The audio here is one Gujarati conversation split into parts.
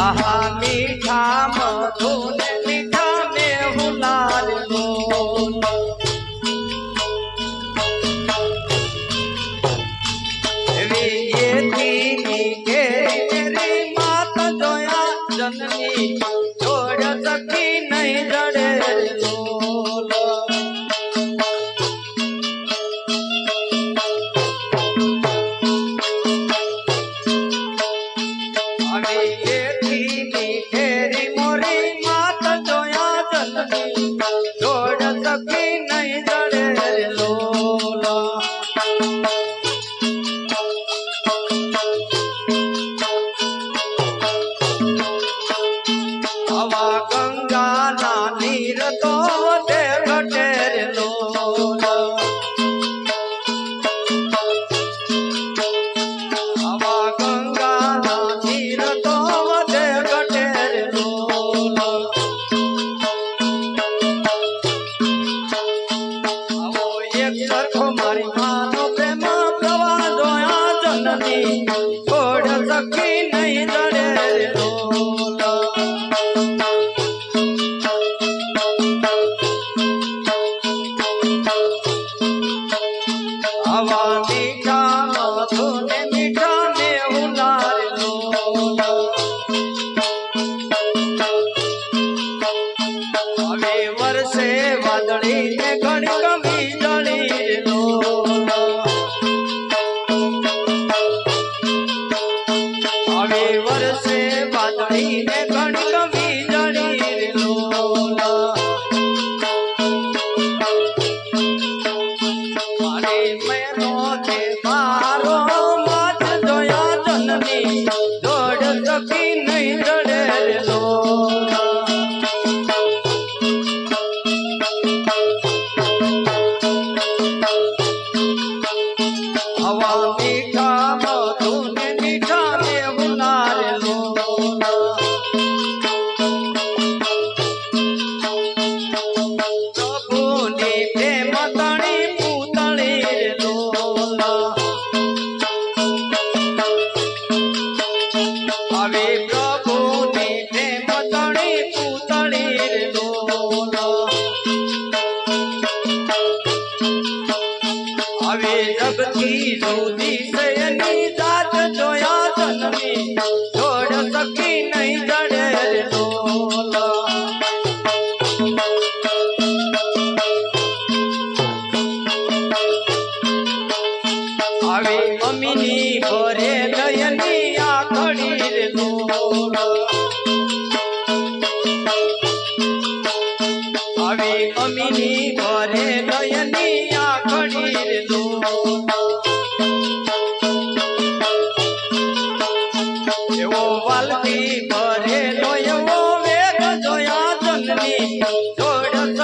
આહા મીઠા મધુને મીઠા મે હુલાલ બોલ. વેયેથી નીકે રે માતા જોયા જનની જોડ સખી નહીં જડે. માનો પ્રેમ પ્રવાહ જોયા જનની છોડ સખી નહીં જડે આવાની Follow me. એની જાત જોયા જન્મી જોડ સખી નહીં જડે ઢોલ આવી મમ્મીની ભરે દયની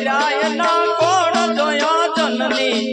કર્યા એના કોણ જોયા જનની?